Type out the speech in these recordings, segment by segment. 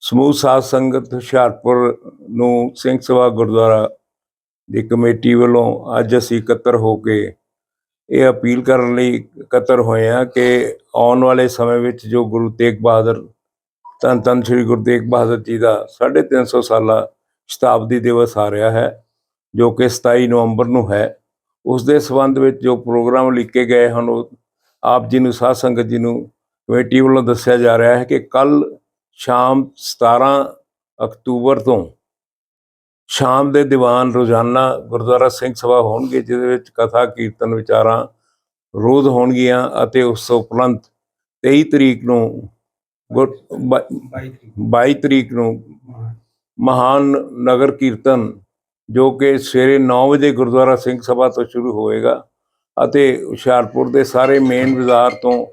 ਸਮੂਹ ਸਾਧ ਸੰਗਤ ਹੁਸ਼ਿਆਰਪੁਰ ਨੂੰ ਸਿੰਘ ਸਭਾ ਗੁਰਦੁਆਰਾ ਦੀ ਕਮੇਟੀ ਵੱਲੋਂ ਅੱਜ ਅਸੀਂ ਇਕੱਤਰ ਹੋ ਕੇ ਇਹ ਅਪੀਲ ਕਰਨ ਲਈ ਇਕੱਤਰ ਹੋਏ ਹਾਂ ਕਿ ਆਉਣ ਵਾਲੇ ਸਮੇਂ ਵਿੱਚ ਜੋ ਗੁਰੂ ਤੇਗ ਬਹਾਦਰ, ਧੰਨ ਧੰਨ ਸ੍ਰੀ ਗੁਰੂ ਤੇਗ ਬਹਾਦਰ ਜੀ ਦਾ 350 ਸਾਲਾ ਸ਼ਤਾਬਦੀ ਦਿਵਸ ਆ ਰਿਹਾ ਹੈ, ਜੋ ਕਿ 27 ਨਵੰਬਰ ਨੂੰ ਹੈ, ਉਸ ਦੇ ਸੰਬੰਧ ਵਿੱਚ ਜੋ ਪ੍ਰੋਗਰਾਮ ਲਿਖੇ ਗਏ ਹਨ, ਉਹ ਆਪ ਜੀ ਨੂੰ, ਸਾਧ ਸੰਗਤ ਜੀ ਨੂੰ ਕਮੇਟੀ ਵੱਲੋਂ ਦੱਸਿਆ ਜਾ ਰਿਹਾ ਹੈ ਕਿ ਕੱਲ ਸ਼ਾਮ 17 ਅਕਤੂਬਰ ਤੋਂ ਸ਼ਾਮ ਦੇ ਦੀਵਾਨ ਰੋਜ਼ਾਨਾ ਗੁਰਦੁਆਰਾ ਸਿੰਘ ਸਭਾ ਹੋਣਗੇ ਜਿਹਦੇ ਵਿੱਚ ਕਥਾ ਕੀਰਤਨ ਵਿਚਾਰਾਂ ਰੋਜ਼ ਹੋਣਗੀਆਂ ਅਤੇ ਉਸ ਤੋਂ ਉਪਰੰਤ 23 ਤਰੀਕ ਨੂੰ ਗੁਰ- ਬ- 22 ਤਰੀਕ ਨੂੰ। ਮਹਾਨ ਨਗਰ ਕੀਰਤਨ ਜੋ ਕਿ ਸਵੇਰੇ 9 ਵਜੇ ਗੁਰਦੁਆਰਾ ਸਿੰਘ ਸਭਾ ਤੋਂ ਸ਼ੁਰੂ ਹੋਏਗਾ ਅਤੇ ਹੁਸ਼ਿਆਰਪੁਰ ਦੇ ਸਾਰੇ ਮੇਨ ਬਾਜ਼ਾਰ ਤੋਂ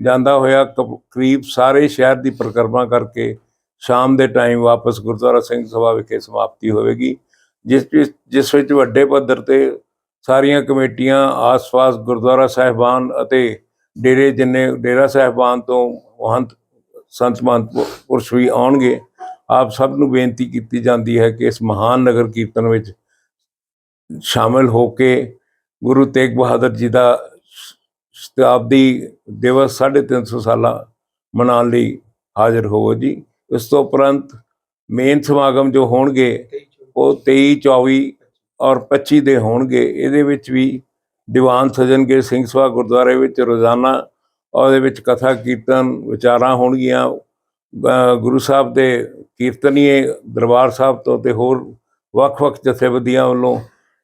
ਜਾਂਦਾ ਹੋਇਆ ਕ- ਕਰੀਬ ਸਾਰੇ ਸ਼ਹਿਰ ਦੀ ਪਰਿਕਰਮਾ ਕਰਕੇ ਸ਼ਾਮ ਦੇ ਟਾਈਮ ਵਾਪਸ ਗੁਰਦੁਆਰਾ ਸਿੰਘ ਸਭਾ ਵਿਖੇ ਸਮਾਪਤੀ ਹੋਵੇਗੀ, ਜਿਸ ਵਿੱਚ ਜਿਸ ਵਿੱਚ ਵੱਡੇ ਪੱਧਰ ਤੇ ਸਾਰੀਆਂ ਕਮੇਟੀਆਂ, ਆਸ-ਪਾਸ ਗੁਰਦੁਆਰਾ ਸਾਹਿਬਾਨ ਅਤੇ ਡੇਰੇ ਜਿੰਨੇ, ਡੇਰਾ ਸਾਹਿਬਾਨ ਤੋਂ ਮਹੰਤ, ਸੰਤ ਮਹੰਤ ਪੁਰਸ਼ ਵੀ ਆਉਣਗੇ, ਆਪ ਸਭ ਨੂੰ ਬੇਨਤੀ ਕੀਤੀ ਜਾਂਦੀ ਹੈ ਕਿ ਇਸ ਮਹਾਨ ਨਗਰ ਕੀਰਤਨ ਵਿੱਚ ਸ਼ਾਮਿਲ ਹੋ ਕੇ ਗੁਰੂ ਤੇਗ ਬਹਾਦਰ ਜੀ ਦਾ ਸ਼- ਸ਼ਤਾਬਦੀ ਦਿਵਸ 350 ਸਾਲਾਂ ਮਨਾਉਣ ਲਈ ਹਾਜ਼ਰ ਹੋਵੋ ਜੀ। ਇਸ ਤੋਂ ਉਪਰੰਤ ਮੇਨ ਸਮਾਗਮ ਜੋ ਹੋਣਗੇ, ਉਹ 23 24 ਔਰ 25 ਦੇ ਹੋਣਗੇ। ਇਹਦੇ ਵਿੱਚ ਵੀ ਦੀਵਾਨ ਸਜਣਗੇ ਸਿੰਘ ਸਭਾ ਗੁਰਦੁਆਰੇ ਵਿੱਚ ਰੋਜ਼ਾਨਾ ਉਹਦੇ ਵਿੱਚ ਕਥਾ, ਕੀਰਤਨ, ਵਿਚਾਰਾਂ ਹੋਣਗੀਆਂ। ਗੁਰੂ ਸਾਹਿਬ ਦੇ ਕੀਰਤਨੀਏ ਦਰਬਾਰ ਸਾਹਿਬ ਤੋਂ ਤੇ ਹੋਰ ਵੱਖ-ਵੱਖ ਜਥੇਬੰਦੀਆਂ ਵੱਲੋਂ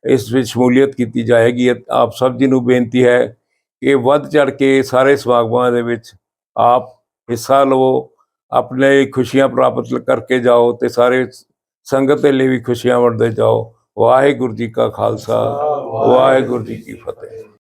ਇਸ ਵਿੱਚ ਸ਼ਮੂਲੀਅਤ ਕੀਤੀ ਜਾਏਗੀ। ਆਪ ਸਭ ਜੀ ਨੂੰ ਬੇਨਤੀ ਹੈ ਕਿ ਵੱਧ ਚੜ ਕੇ ਸਾਰੇ ਸਮਾਗਮਾਂ ਦੇ ਵਿੱਚ ਆਪ ਹਿੱਸਾ ਲਵੋ ਆਪਣੇ ਖੁਸ਼ੀਆਂ ਪ੍ਰਾਪਤ ਕਰਕੇ ਜਾਓ ਤੇ ਸਾਰੇ ਸੰਗਤ ਦੇ ਲਈ ਵੀ ਖੁਸ਼ੀਆਂ ਵੰਡਦੇ ਜਾਓ। ਵਾਹਿਗੁਰੂ ਜੀ ਕਾ ਖਾਲਸਾ ਵਾਹਿਗੁਰੂ ਜੀ ਕੀ ਫਤਿਹ।